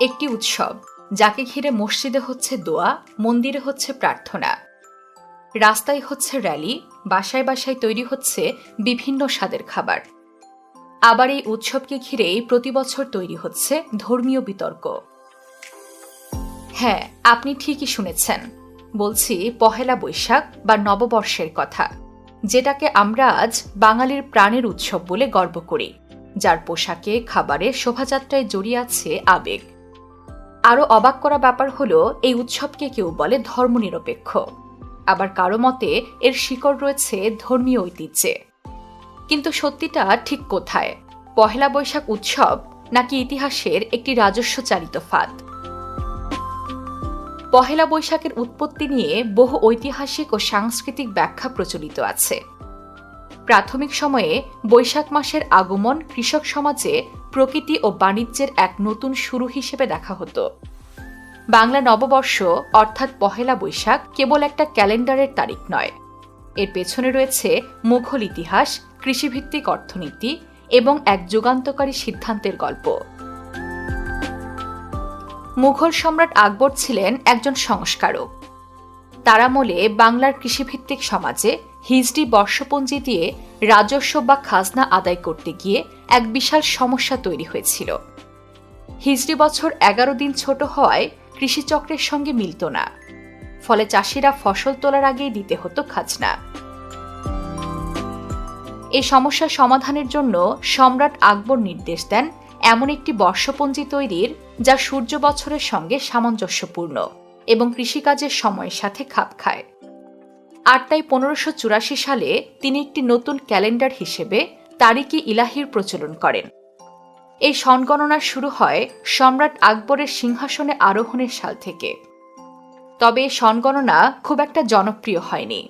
একটি উৎসব, যাকে ঘিরে মসজিদে হচ্ছে দোয়া, মন্দিরে হচ্ছে প্রার্থনা। রাস্তায় হচ্ছে র্যালি, বাসায় বাসায় তৈরি হচ্ছে বিভিন্ন স্বাদের খাবার। আবার এই উৎসবকে ঘিরেই প্রতি বছর তৈরি হচ্ছে ধর্মীয় বিতর্ক। হ্যাঁ আপনি ঠিকই শুনেছেন। বলছি পহেলা বৈশাখ বা নববর্ষের কথা, যেটাকে আমরা আজ বাঙালির প্রাণের উৎসব বলে গর্ব করি, যার পোশাকে, খাবারে শোভাযাত্রায় জড়িয়ে আছে আবেগ। আরও অবাক করা ব্যাপার হলো, এই উৎসবকে কেউ বলে ধর্মনিরপেক্ষ। আবার কারও মতে, এর শিকড় রয়েছে ধর্মীয় ঐতিহ্যে। কিন্তু সত্যিটা ঠিক কোথায়? পহেলা বৈশাখ উৎসব নাকি ইতিহাসের একটি রাজস্ব চালিত ফাঁদ? পহেলা বৈশাখের উৎপত্তি নিয়ে বহু ঐতিহাসিক ও সাংস্কৃতিক ব্যাখ্যা প্রচলিত আছে। প্রাথমিক সময়ে বৈশাখ মাসের আগমন কৃষক সমাজে প্রকৃতি ও বাণিজ্যের এক নতুন শুরু হিসেবে দেখা হতো। বাংলা নববর্ষ, অর্থাৎ পহেলা বৈশাখ, কেবল একটা ক্যালেন্ডারের তারিখ নয়। এর পেছনে রয়েছে মুঘল ইতিহাস, কৃষিভিত্তিক অর্থনীতি এবং এক যুগান্তকারী সিদ্ধান্তের গল্প। মুঘল সম্রাট আকবর ছিলেন একজন সংস্কারক। তার আমলে বাংলার কৃষিভিত্তিক সমাজে হিজড়ি বর্ষপঞ্জি দিয়ে রাজস্ব বা খাজনা আদায় করতে গিয়ে এক বিশাল সমস্যা তৈরি হয়েছিল। হিজড়ি বছর এগারো দিন ছোট হওয়ায় কৃষিচক্রের সঙ্গে মিলত না। ফলে চাষিরা ফসল তোলার আগেই দিতে হতো খাজনা। এই সমস্যা সমাধানের জন্য সম্রাট আকবর নির্দেশ দেন এমন একটি বর্ষপঞ্জি তৈরির, যা সূর্য বছরের সঙ্গে সামঞ্জস্যপূর্ণ এবং কৃষিকাজের সময়ের সাথে খাপ খায়। আর তাই পনেরোশো সালে তিনি একটি নতুন ক্যালেন্ডার হিসেবে তারিকি ইলাহির প্রচলন করেন। এই সনগণনা শুরু হয় সম্রাট আকবরের সিংহাসনে আরোহণের সাল থেকে। তবে সনগণনা খুব একটা জনপ্রিয় হয়নি।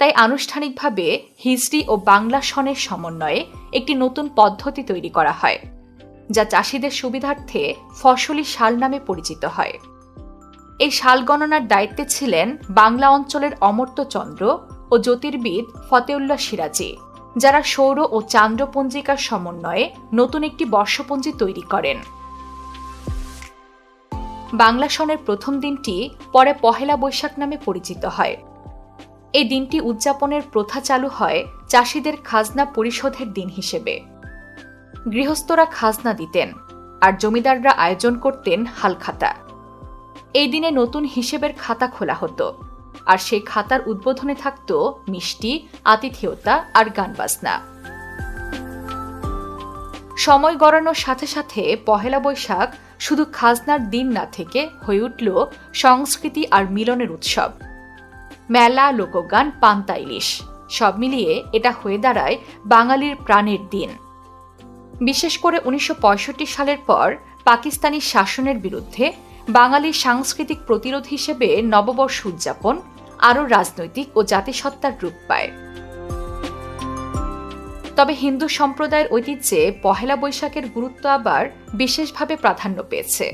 তাই আনুষ্ঠানিকভাবে হিজড়ি ও বাংলা সনের সমন্বয়ে একটি নতুন পদ্ধতি তৈরি করা হয়, যা চাষিদের সুবিধার্থে ফসলি শাল নামে পরিচিত হয়। এই শাল গণনার দায়িত্বে ছিলেন বাংলা অঞ্চলের অমর্ত্য চন্দ্র ও জ্যোতির্বিদ ফতেউল্লাহ সিরাজি। যারা সৌর ও চান্দ্র পঞ্জিকার সমন্বয়ে নতুন একটি বর্ষপঞ্জি তৈরি করেন। বাংলা সনের প্রথম দিনটি পরে পহেলা বৈশাখ নামে পরিচিত হয়। এই দিনটি উদযাপনের প্রথা চালু হয় চাষিদের খাজনা পরিশোধের দিন হিসেবে। গৃহস্থরা খাজনা দিতেন আর জমিদাররা আয়োজন করতেন হালখাতা। এই দিনে নতুন হিসেবের খাতা খোলা হতো। আর সেই খাতার উদ্বোধনে থাকত মিষ্টি, আতিথেয়তা আর গান বাজনা সময় গড়ানোর সাথে সাথে পহেলা বৈশাখ শুধু খাজনার দিন না থেকে হয়ে উঠল সংস্কৃতি আর মিলনের উৎসব। মেলা, লোকগান, পান্তা ইলিশ, সব মিলিয়ে এটা হয়ে দাঁড়ায় বাঙালির প্রাণের দিন। বিশেষ করে উনিশশো পঁয়ষট্টি সালের পর পাকিস্তানি শাসনের বিরুদ্ধে বাঙালির সাংস্কৃতিক প্রতিরোধ হিসেবে নববর্ষ উদযাপন আরও রাজনৈতিক ও জাতিসত্তার রূপ পায়। তবে হিন্দু সম্প্রদায়ের ঐতিহ্যে পহেলা বৈশাখের গুরুত্ব আবার বিশেষভাবে প্রাধান্য পেয়েছে।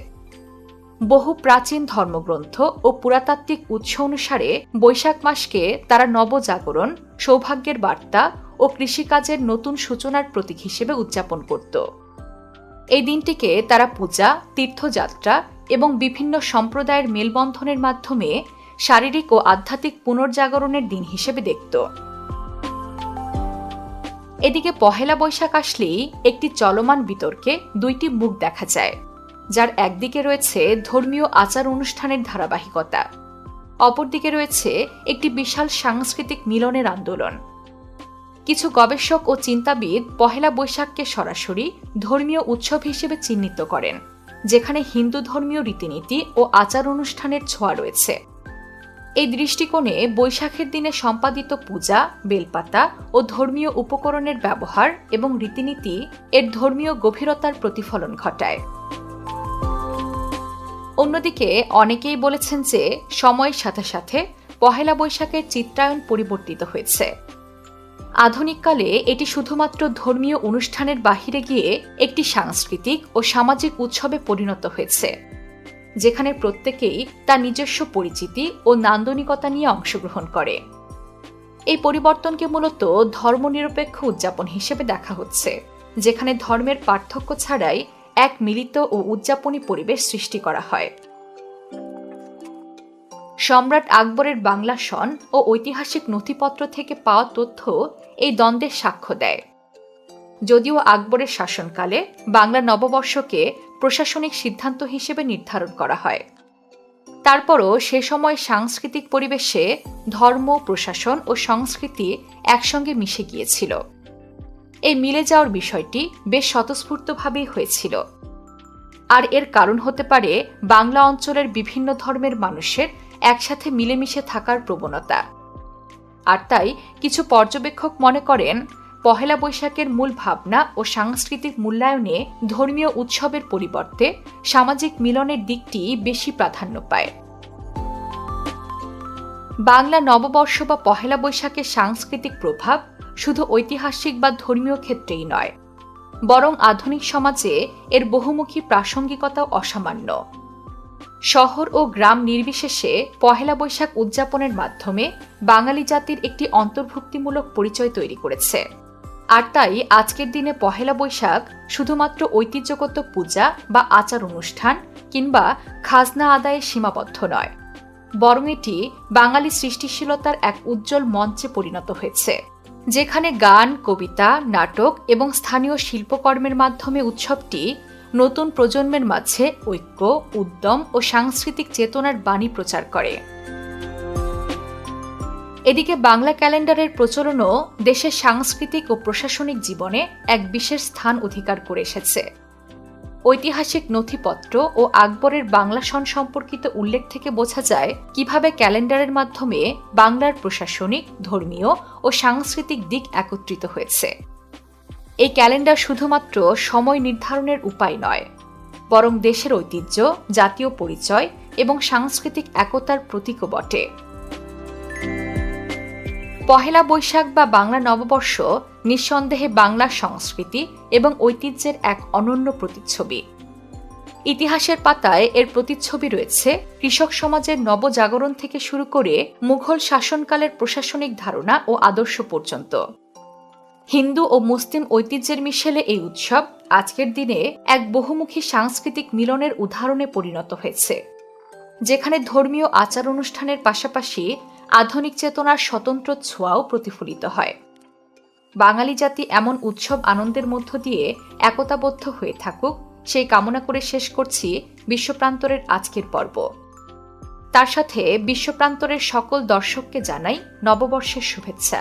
বহু প্রাচীন ধর্মগ্রন্থ ও পুরাতাত্ত্বিক উৎস অনুসারে বৈশাখ মাসকে তারা নবজাগরণ, সৌভাগ্যের বার্তা ও কৃষিকাজের নতুন সূচনার প্রতীক হিসেবে উদযাপন করত। এই দিনটিকে তারা পূজা, তীর্থযাত্রা এবং বিভিন্ন সম্প্রদায়ের মেলবন্ধনের মাধ্যমে শারীরিক ও আধ্যাত্মিক পুনর্জাগরণের দিন হিসেবে দেখত। এদিকে পহেলা বৈশাখ আসলেই একটি চলমান বিতর্কে দুইটি মুখ দেখা যায়, যার একদিকে রয়েছে ধর্মীয় আচার অনুষ্ঠানের ধারাবাহিকতা, অপরদিকে রয়েছে একটি বিশাল সাংস্কৃতিক মিলনের আন্দোলন। কিছু গবেষক ও চিন্তাবিদ পহেলা বৈশাখকে সরাসরি ধর্মীয় উৎসব হিসেবে চিহ্নিত করেন। যেখানে হিন্দু ধর্মীয় রীতিনীতি ও আচার অনুষ্ঠানের ছোঁয়া রয়েছে। এই দৃষ্টিকোণে বৈশাখের দিনে সম্পাদিত পূজা, বেলপাতা ও ধর্মীয় উপকরণের ব্যবহার এবং রীতিনীতি এর ধর্মীয় গভীরতার প্রতিফলন ঘটায়। অন্যদিকে অনেকেই বলেছেন যে, সময়ের সাথে সাথে পহেলা বৈশাখের চিত্রায়ন পরিবর্তিত হয়েছে। আধুনিককালে এটি শুধুমাত্র ধর্মীয় অনুষ্ঠানের বাহিরে গিয়ে একটি সাংস্কৃতিক ও সামাজিক উৎসবে পরিণত হয়েছে, যেখানে প্রত্যেকেই তার নিজস্ব পরিচিতি ও নান্দনিকতা নিয়ে অংশগ্রহণ করে। এই পরিবর্তনকে মূলত ধর্মনিরপেক্ষ উদযাপন হিসেবে দেখা হচ্ছে, যেখানে ধর্মের পার্থক্য ছাড়াই এক মিলিত ও উদযাপনী পরিবেশ সৃষ্টি করা হয়। সম্রাট আকবরের বাংলা সন ও ঐতিহাসিক নথিপত্র থেকে পাওয়া তথ্য এই দ্বন্দ্বের সাক্ষ্য দেয়। যদিও আকবরের শাসনকালে বাংলা নববর্ষকে প্রশাসনিক সিদ্ধান্ত হিসেবে নির্ধারণ করা হয়। তারপরও সে সময় সাংস্কৃতিক পরিবেশে ধর্ম, প্রশাসন ও সংস্কৃতি একসঙ্গে মিশে গিয়েছিল। এই মিলে যাওয়ার বিষয়টি বেশ স্বতঃস্ফূর্তভাবেই হয়েছিল। আর এর কারণ হতে পারে বাংলা অঞ্চলের বিভিন্ন ধর্মের মানুষের একসাথে মিলেমিশে থাকার প্রবণতা। আর তাই কিছু পর্যবেক্ষক মনে করেন, পহেলা বৈশাখের মূল ভাবনা ও সাংস্কৃতিক মূল্যায়নে ধর্মীয় উৎসবের পরিবর্তে সামাজিক মিলনের দিকটি বেশি প্রাধান্য পায়। বাংলা নববর্ষ বা পহেলা বৈশাখের সাংস্কৃতিক প্রভাব শুধু ঐতিহাসিক বা ধর্মীয় ক্ষেত্রেই নয়, বরং আধুনিক সমাজে এর বহুমুখী প্রাসঙ্গিকতাও অসামান্য। শহর ও গ্রাম নির্বিশেষে পহেলা বৈশাখ উদযাপনের মাধ্যমে বাঙালি জাতির একটি অন্তর্ভুক্তিমূলক পরিচয় তৈরি করেছে। আর তাই আজকের দিনে পহেলা বৈশাখ শুধুমাত্র ঐতিহ্যগত পূজা বা আচার অনুষ্ঠান কিংবা খাজনা আদায়ে সীমাবদ্ধ নয়। বরং এটি বাঙালি সৃষ্টিশীলতার এক উজ্জ্বল মঞ্চে পরিণত হয়েছে, যেখানে গান, কবিতা, নাটক এবং স্থানীয় শিল্পকর্মের মাধ্যমে উৎসবটি নতুন প্রজন্মের মাঝে ঐক্য, উদ্যম ও সাংস্কৃতিক চেতনার বাণী প্রচার করে। এদিকে বাংলা ক্যালেন্ডারের প্রচলনও দেশের সাংস্কৃতিক ও প্রশাসনিক জীবনে এক বিশেষ স্থান অধিকার করে এসেছে। ঐতিহাসিক নথিপত্র ও আকবরের বাংলা সন সম্পর্কিত উল্লেখ থেকে বোঝা যায় কীভাবে ক্যালেন্ডারের মাধ্যমে বাংলার প্রশাসনিক, ধর্মীয় ও সাংস্কৃতিক দিক একত্রিত হয়েছে। এই ক্যালেন্ডার শুধুমাত্র সময় নির্ধারণের উপায় নয়, বরং দেশের ঐতিহ্য, জাতীয় পরিচয় এবং সাংস্কৃতিক একতার প্রতীকও বটে। পহেলা বৈশাখ বা বাংলা নববর্ষ নিঃসন্দেহে বাংলার সংস্কৃতি এবং ঐতিহ্যের এক অনন্য প্রতিচ্ছবি। ইতিহাসের পাতায় এর প্রতিচ্ছবি রয়েছে কৃষক সমাজের নবজাগরণ থেকে শুরু করে মুঘল শাসনকালের প্রশাসনিক ধারণা ও আদর্শ পর্যন্ত। হিন্দু ও মুসলিম ঐতিহ্যের মিশেলে এই উৎসব আজকের দিনে এক বহুমুখী সাংস্কৃতিক মিলনের উদাহরণে পরিণত হয়েছে, যেখানে ধর্মীয় আচার অনুষ্ঠানের পাশাপাশি আধুনিক চেতনার স্বতন্ত্র ছোঁয়াও প্রতিফলিত হয়। বাঙালি জাতি এমন উৎসব আনন্দের মধ্য দিয়ে একতাবদ্ধ হয়ে থাকুক, সেই কামনা করে শেষ করছি বিশ্বপ্রান্তরের আজকের পর্ব। তার সাথে বিশ্বপ্রান্তরের সকল দর্শককে জানাই নববর্ষের শুভেচ্ছা।